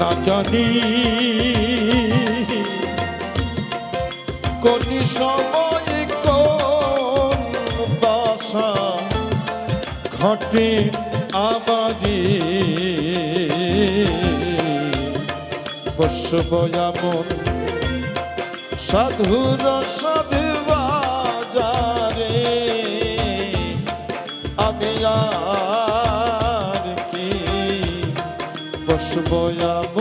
না জানি। কোন সময় কোন দশা ঘটে আমারি। বসব এমন সাধুর সাধু বাজারে। আমি আর বসব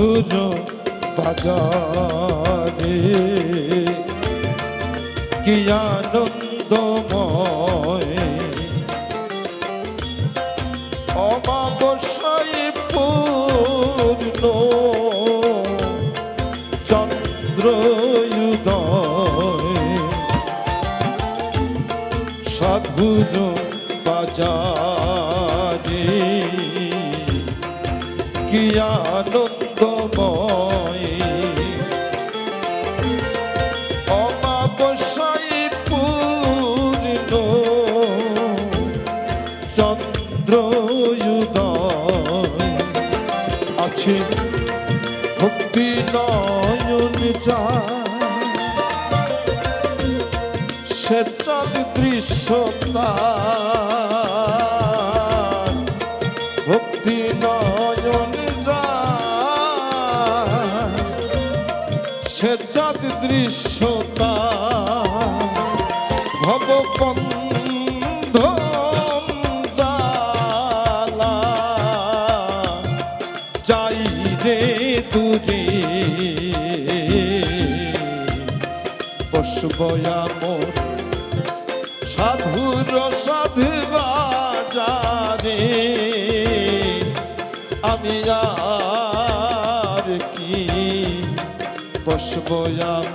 সাধুর বাজারে। কি আনন্দময়। অমাবস্যায় বাজারে। কি আনন্দময় ভক্তি নয়ন যা সে চাঁদ দৃশ্যতা। ভক্তি নয়ন যায় সে দৃশ্যতা। ভবকন্ধ জালা। যাই তুরে দূরে পশুবয়ামর সাধুর সাধু বাজারে। আমি আর কি? বসবয়াম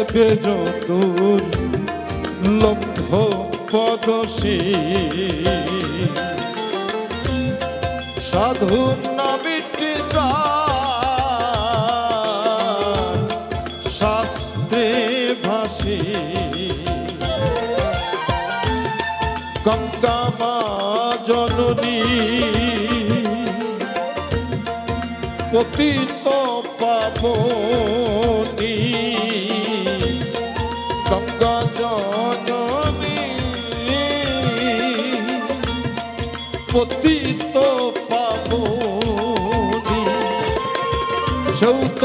দেবে যতুর লব্ধ পদশী। সাধু নাবিটি শাস্ত্রে ভাসি। গঙ্গা মা জননী পতিত পাবনী। পতিত পাবনী সৌত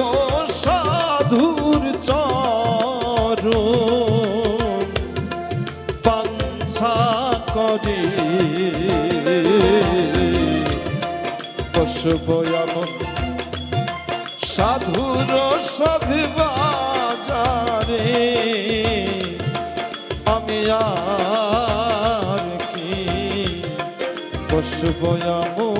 সাধুর চর পাঞ্ছা করে। পশুবয়াম পশুবয়াম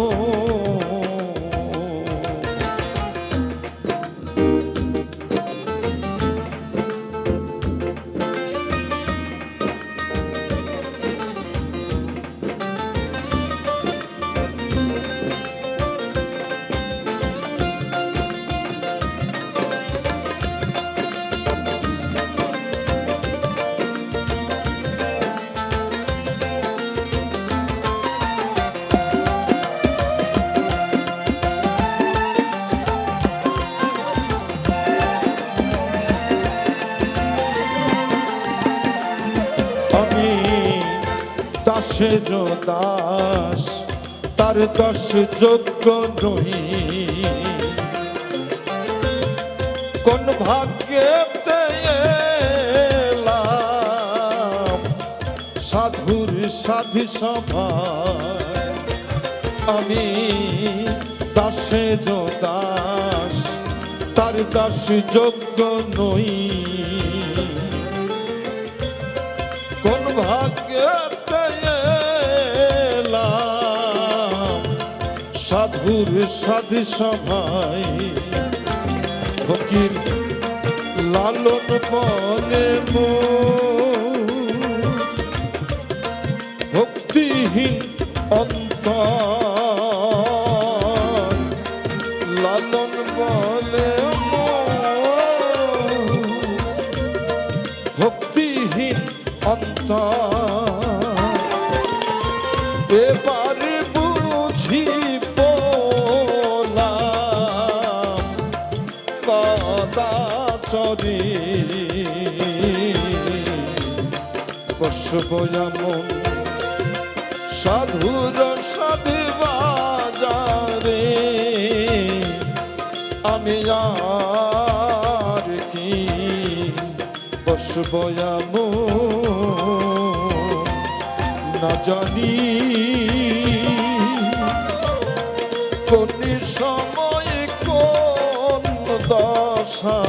দশের দাস তার দশ যোগ্য নই কোন এলাম, সাধুর সাধু সভা আমি দাসে দাস তার দাস যোগ্য নই কোন ভাগ্যতে সাধুর সাধু সভায় ফকির লালন বলে ভক্তিহীন অন্তর লালন বলে ভক্তিহীন অন্তর কদাচরি বসবয়ামন সাধুর সাধু বাজারে। আমি আর কি? বসবয়ামন না জানি। কোন দশা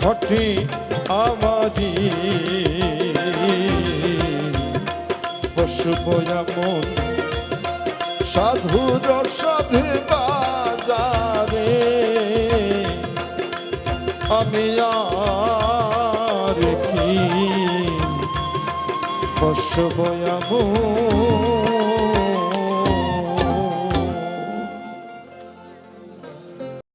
ঘটে আমারি। এমন সাধুর সাধু বাজারে আমি আর কি। বসব এমন